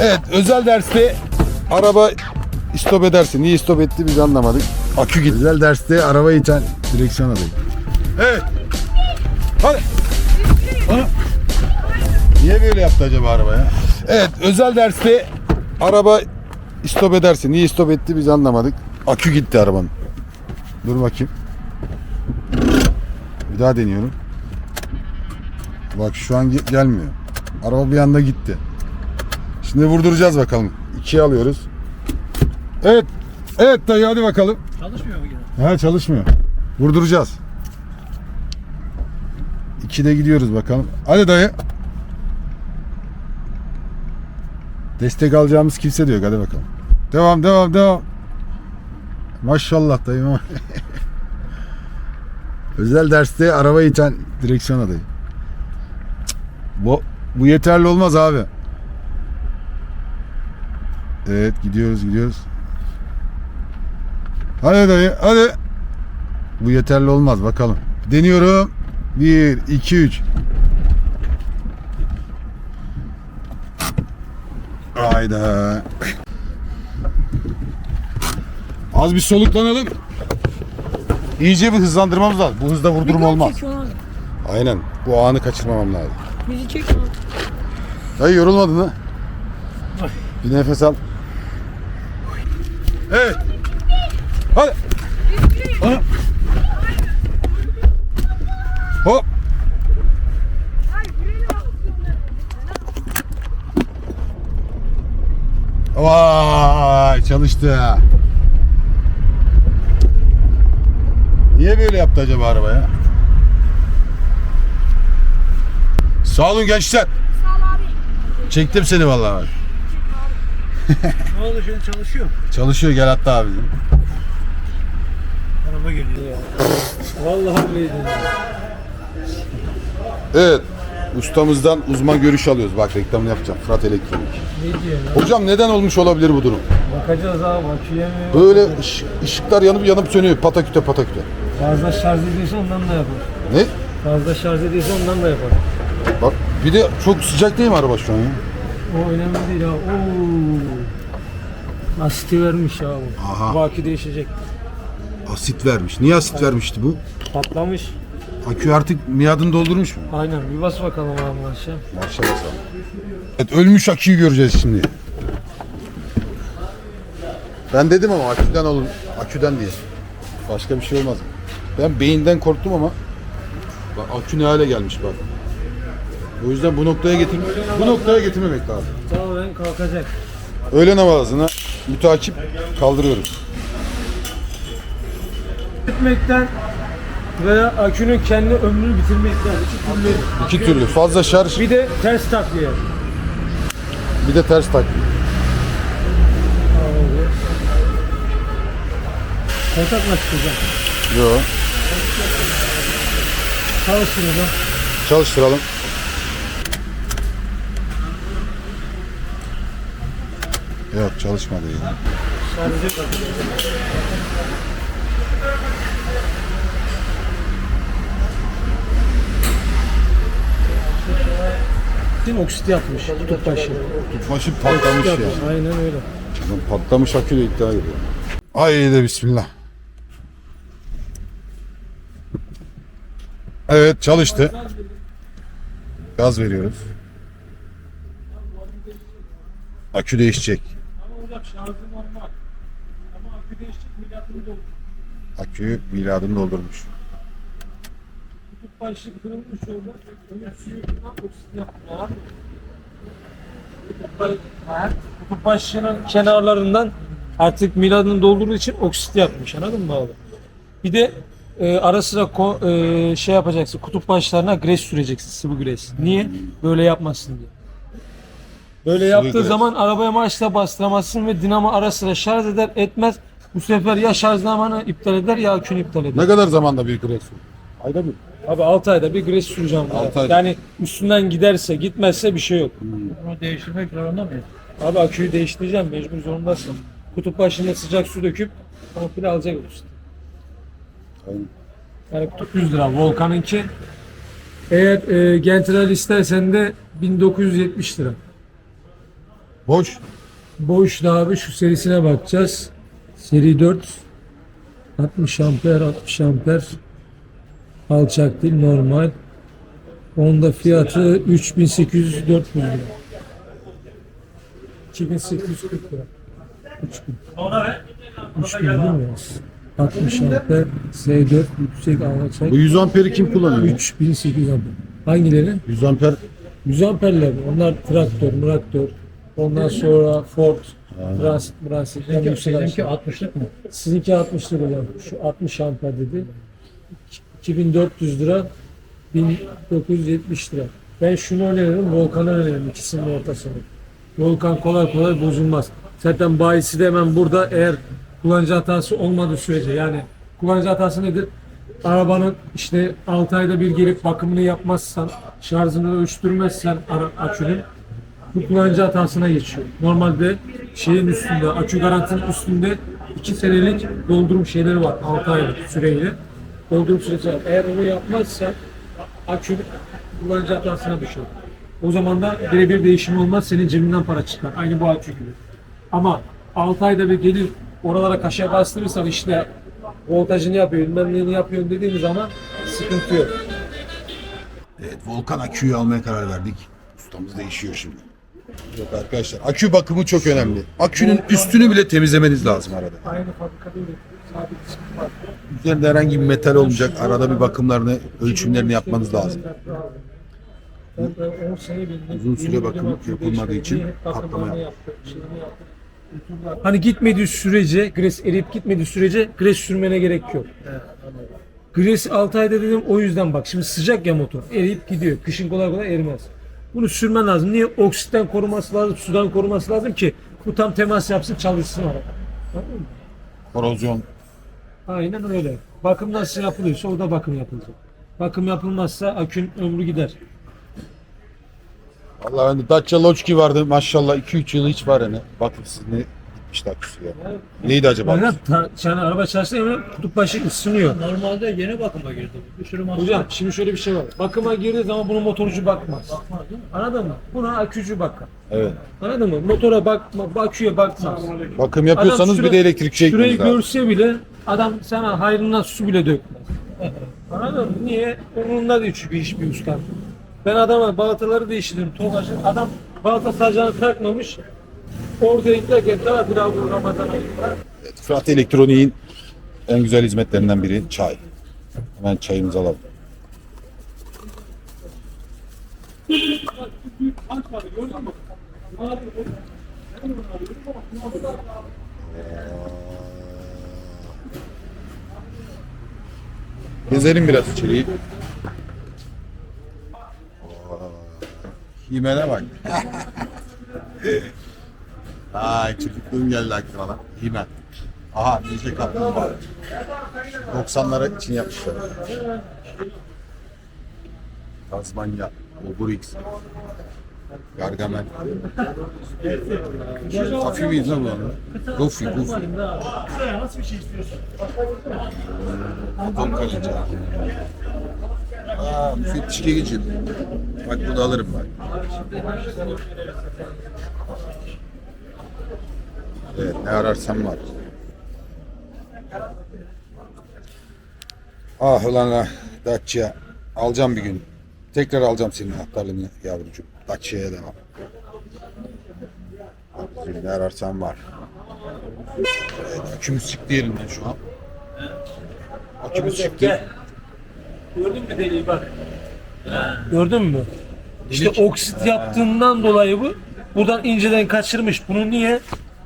Evet özel derste araba istop ederse niye istop etti biz anlamadık. Akü gitti. Özel derste araba iten direksiyon adayı. Evet. Hadi. Ana. Niye böyle yaptı acaba araba ya? Evet özel derste araba istop ederse niye istop etti biz anlamadık. Akü gitti arabanın. Dur bakayım. Bir daha deniyorum. Bak şu an ge- gelmiyor. Araba bir anda gitti. Şimdi vurduracağız bakalım. İkiye alıyoruz. Evet. Evet dayı hadi bakalım. Çalışmıyor mu yine? Ha çalışmıyor. Vurduracağız. İkide gidiyoruz bakalım. Hadi dayı. Destek alacağımız kimse de yok. Hadi bakalım. Devam devam devam. Maşallah dayı. Özel derste araba iten direksiyon adayı. Bu, bu yeterli olmaz abi. Evet gidiyoruz gidiyoruz. Hadi dayı hadi. Bu yeterli olmaz bakalım. Deniyorum. 1, 2, 3. Hayda. Az bir soluklanalım. İyice bir hızlandırmamız lazım. Bu hızda vurdurma olmaz. Aynen. Bu anı kaçırmamam lazım. Bizi çek. Dayı yorulmadın mı? Bir nefes al. Evet. Hadi. Ana. Hop. Vay çalıştı. Niye böyle yaptı acaba araba ya? Sağ olun gençler. Sağ ol abi. Çektim seni vallahi. Ne oldu şimdi çalışıyor? Çalışıyor gel hatta abi. Araba geliyor ya. Vallahi öyleydi. Evet. Ustamızdan uzman görüş alıyoruz. Bak reklamını yapacağım. Fırat Elektronik. Ne diyor lan? Hocam neden olmuş olabilir bu durum? Bakacağız abi aküye mi? Böyle ış- ışıklar yanıp yanıp sönüyor. Pataküte pataküte. Fazla şarj ediyorsa ondan da yapar. Ne? Fazla şarj ediyorsa ondan da yapar. Bak bir de çok sıcak değil mi araba şu an ya? O önemli değil ha. Oo. Asiti vermiş abi. Aha. Bu akü değişecek. Asit vermiş. Niye asit vermişti bu? Patlamış. Akü artık miadını doldurmuş mu? Aynen bir bas bakalım abi aşağı. Marşa basalım. Evet ölmüş aküyü göreceğiz şimdi. Ben dedim ama aküden olun. Aküden diye. Başka bir şey olmaz. Ben beyinden korktum ama bak akü ne hale gelmiş bak. O yüzden bu noktaya getirmek bu noktaya getirmemek lazım. Tamamen kalkacak. Öğlen havasına mütakip kaldırıyoruz. Etmekten veya akünün kendi ömrünü bitirmekten iki türlü. İki türlü fazla şarj Bir de ters takviye. bir de ters tak. Kontakla çıkacak. Yo. Çalıştır hocam. Çalıştıralım. Yok çalışmadı ya. Şarjı takıyor. oksit yapmış kutup başı. Tutmaşı patlamış ya. Yapmış, Aynen öyle. Lan Patlamış aküyle iddia ediyor. Haydi bismillah. Evet çalıştı. Gaz veriyoruz. Akü değişecek. Hocam şarjı normal. Ama akü değişecek milyatını doldu. Aküyü miladını doldurmuş. Kutup başı kırılmış orada. Onun suyundan oksit yaptılar. Kutup Kutup başının kenarlarından artık miladını doldurduğu için oksit yapmış. Anladın mı abi? Bir de e, ara sıra ko- e, şey yapacaksın. Kutup başlarına gres süreceksin. Sıvı gres. Niye? Böyle yapmasın diye. Böyle yaptığı gres. zaman arabaya marşla bastıramazsın ve dinamo ara sıra şarj eder etmez. Bu sefer ya şarj zamanı iptal eder ya akünü iptal eder. Ne kadar zamanda bir gres? Ayda bir. Abi 6 ayda bir gres süreceğim. Altı ayda. Yani üstünden giderse gitmezse bir şey yok. Bunu değiştirmek zorunda mıyız? Abi aküyü değiştireceğim mecbur zorundasın. Kutup başında sıcak su döküp komple alacak usta. Aynen. Yani kutup 100 lira Volkan'ınki. Eğer e, Gentrel istersen de 1970 lira. Boş. Boşta abi şu serisine bakacağız. Seri 4 60 amper 60 amper alçak değil normal. Onda fiyatı 3800 4000 lira. 2840 lira. 3000. 3000 değil mi? 60 amper S4 yüksek alçak Bu 100 amperi kim kullanıyor? 3800 amper. Hangileri? 100 amper 100 amperler. Onlar traktör, traktör. Ondan sonra Ford, Transit, Transit. Yüksek Seninki aşağı. 60'lık mı? Sizinki 60 lira hocam. Şu 60 amper dedi. 2400 lira. 1970 lira. Ben şunu öneririm, Volkan'ı öneririm ikisinin ortasını. Volkan kolay kolay bozulmaz. Zaten bayisi de hemen burada eğer kullanıcı hatası olmadığı sürece yani kullanıcı hatası nedir? Arabanın işte 6 ayda bir gelip bakımını yapmazsan, şarjını ölçtürmezsen ara, akünün bu kullanıcı hatasına geçiyor. Normalde şeyin üstünde, akü garantinin üstünde 2 senelik doldurum şeyleri var 6 aylık süreyle. Doldurum süresi var. Eğer onu yapmazsa akü kullanıcı hatasına düşüyor. O zaman da birebir değişim olmaz, senin cebinden para çıkar. Aynı bu akü gibi. Ama 6 ayda bir gelir oralara kaşığa bastırırsan işte voltajını yapıyor, bilmem neyini yapıyor dediğin zaman sıkıntı yok. Evet, Volkan aküyü almaya karar verdik. Ustamız değişiyor şimdi. Yok arkadaşlar, akü bakımı çok önemli. Akünün üstünü bile temizlemeniz lazım arada. Aynı fabrikada ismi var. Üzerinde herhangi bir metal olmayacak. Arada bir bakımlarını, ölçümlerini yapmanız lazım. Uzun süre bakım yapılmadığı için patlama yaptı. Hani gitmediği sürece, gres eriyip gitmediği sürece gres sürmene gerek yok. Gres 6 ayda dedim o yüzden bak şimdi sıcak ya motor eriyip gidiyor. Kışın kolay kolay erimez. Bunu sürmen lazım. Niye? Oksitten koruması lazım, sudan koruması lazım ki bu tam temas yapsın çalışsın araba. Anladın mı? Korozyon. Aynen öyle. Bakım nasıl yapılıyorsa orada bakım yapılacak. Bakım yapılmazsa akün ömrü gider. Vallahi hani Dacia Lochki vardı maşallah 2-3 yıl hiç var hani. Bakımsız ne gitmişti aküsü ya. Neydi acaba? Aynen. Ta, yani araba çalıştığında hemen kutup başı ısınıyor. Normalde yeni bakıma girdi. Bir sürü masraf. Hocam şimdi şöyle bir şey var. Bakıma girdiği zaman bunu motorcu bakmaz. Anladın mı? Buna akücü bakar. Evet. Anladın mı? Motora bakma, aküye bakmaz. Bakım yapıyorsanız Adam bir de elektrik Şurayı çekmeniz lazım. görse bile adam sana hayrından su bile dökmez. Anladın mı? Niye? Umurunda değil çünkü hiçbir usta. Ben adama balataları değiştirdim. Togaş'ın adam balata sacağını takmamış. Orada giderken daha bu. Fırat Elektronik'in en güzel hizmetlerinden biri çay. Hemen çayımızı alalım. Gezelim biraz içeriği. Himene bak. Ay çocukluğum geldi aklıma lan. Himen. Aha DJ Kaplumbağa. 90'lara için yapmışlar. Tazmanya, Oburix, Gargamel. Kafi miyiz lan bu arada? Goofy, Goofy. Atom kalınca. Aa, müfettiş geçin. Bak bunu alırım bak. Evet, ne ararsam var. Ah ulan ah, Dacia. Alacağım bir gün. Tekrar alacağım senin anahtarlığını yavrucuğum. Dacia'ya devam. Ne ararsam var. Evet, akümüz çıktı yerinden şu an. Akümüz çıktı. Gördün mü deliği bak. Gördün mü? İşte oksit yaptığından dolayı bu. Buradan inceden kaçırmış. Bunu niye?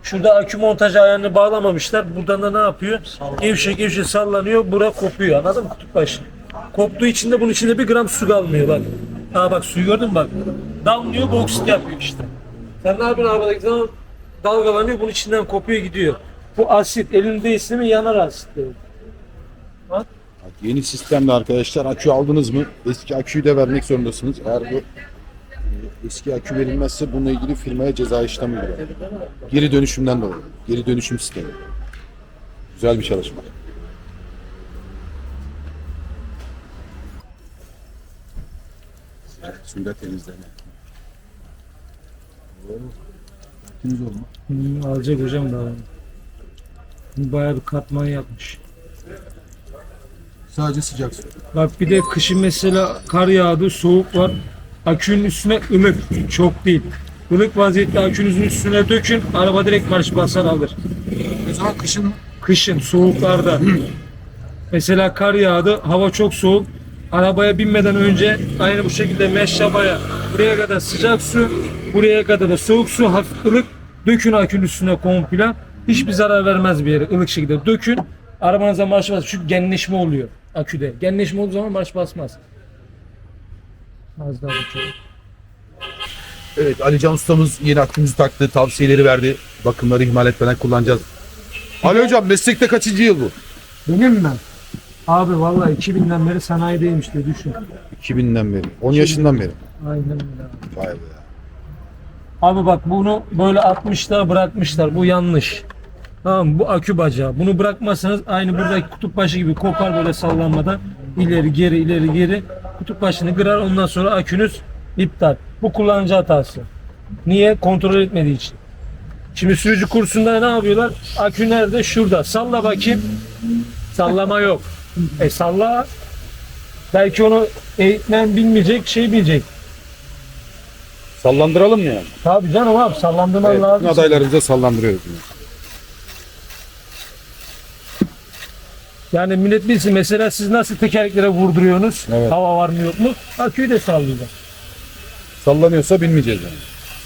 Şurada akü montaj ayarını bağlamamışlar. Buradan da ne yapıyor? Gevşe gevşe sallanıyor. Bura kopuyor. Anladın mı? Kutup başı. Koptuğu için de bunun içinde bir gram su kalmıyor bak. Ha bak suyu gördün mü bak. Damlıyor bu oksit yapıyor işte. Sen ne yapıyorsun arabadaki zaman dalgalanıyor bunun içinden kopuyor gidiyor. Bu asit elinde mi yanar asit. Bak, Yeni sistemde arkadaşlar akü aldınız mı eski aküyü de vermek zorundasınız. Eğer bu eski akü verilmezse bununla ilgili firmaya ceza işlemi uygulanır. Geri dönüşümden dolayı. Geri dönüşüm sistemi. Güzel bir çalışma. Suyla temizleme. vaktiniz oldu. Hmm, alacak hocam daha. Bayağı bir katman yapmış. Sadece sıcak su. Bak bir de kışın mesela kar yağdı, soğuk var. Akünün üstüne ılık, çok değil. Ilık vaziyette akünüzün üstüne dökün, araba direkt marş basar alır. O zaman kışın Kışın, soğuklarda. mesela kar yağdı, hava çok soğuk. Arabaya binmeden önce aynı bu şekilde meşrabaya buraya kadar sıcak su, buraya kadar da soğuk su, hafif ılık dökün akünün üstüne komple. Hiçbir zarar vermez bir yere ılık şekilde dökün. Arabanıza marş basmaz. Çünkü genleşme oluyor aküde. Genleşme olduğu zaman marş basmaz. Az daha bakalım. Evet Ali Can ustamız yeni aklımızı taktı, tavsiyeleri verdi. Bakımları ihmal etmeden kullanacağız. Ali hocam meslekte kaçıncı yıl bu? Benim mi? Abi vallahi 2000'den beri sanayideyim işte düşün. 2000'den beri. 10 yaşından beri. Aynen öyle. Vay be. Abi bak bunu böyle atmışlar bırakmışlar. Bu yanlış. Tamam mı? bu akü bacağı. Bunu bırakmazsanız aynı buradaki kutup başı gibi kopar böyle sallanmadan ileri geri ileri geri kutup başını kırar ondan sonra akünüz iptal. Bu kullanıcı hatası. Niye? Kontrol etmediği için. Şimdi sürücü kursunda ne yapıyorlar? Akü nerede? Şurada. Salla bakayım. Sallama yok. E salla. Belki onu eğitmen bilmeyecek, şey bilecek. Sallandıralım mı yani? Tabii canım abi sallandırman Evet, lazım. bütün adaylarımıza sallandırıyoruz. bunu. Yani millet bilsin mesela siz nasıl tekerleklere vurduruyorsunuz? Evet. Hava var mı yok mu? Aküyü de sallıyorlar. Sallanıyorsa bilmeyeceğiz yani.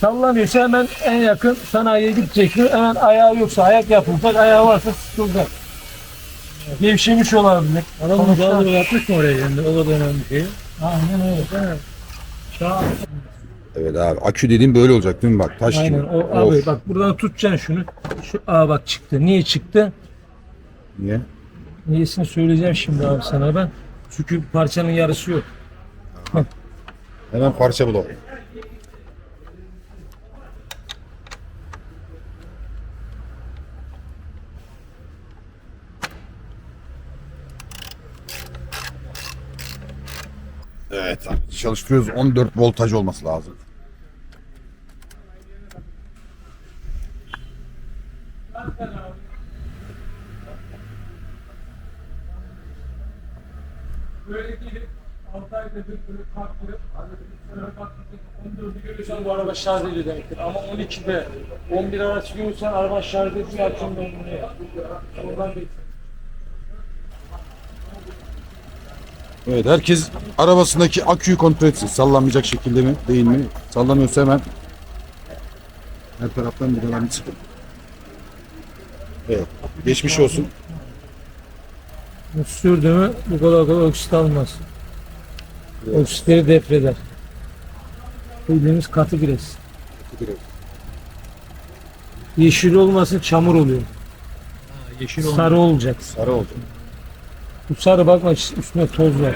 Sallanıyorsa hemen en yakın sanayiye gidecektir. Hemen ayağı yoksa ayak yapılacak, ayağı varsa sıkılacak. Gevşemiş olabilir. Adamın Sonuçta- bazıları yapmış mı oraya şimdi? O kadar önemli şey. Aynen öyle. Şah- Evet abi akü dediğim böyle olacak değil mi bak taş Aynen. gibi. O, Of. abi bak buradan tutacaksın şunu. Şu aa bak çıktı. Niye çıktı? Niye? Niyesini söyleyeceğim şimdi abi sana ben. Çünkü parçanın yarısı yok. Hemen parça bulalım. Evet abi çalıştırıyoruz 14 voltaj olması lazım. Böyle gelip 6 ayda bir böyle kalktırıp sonra kalktırıp 14'ü görürsen bu araba şarj ediyor demektir. Ama 12'de 11 arası görürsen araba şarj etmiyor akşam döndürüyor. Oradan bir Evet herkes arabasındaki aküyü kontrol etsin. Sallanmayacak şekilde mi değil mi? Sallanıyorsa hemen her taraftan bir çıkın. Evet. Geçmiş olsun. Sürdü mü bu kadar kadar oksit almaz. Oksitleri depreder. Bildiğimiz katı gres. Yeşil olmasın çamur oluyor. Yeşil olmuş. Sarı olacak. Sarı oldu. Bu sarı bakma üstünde toz var.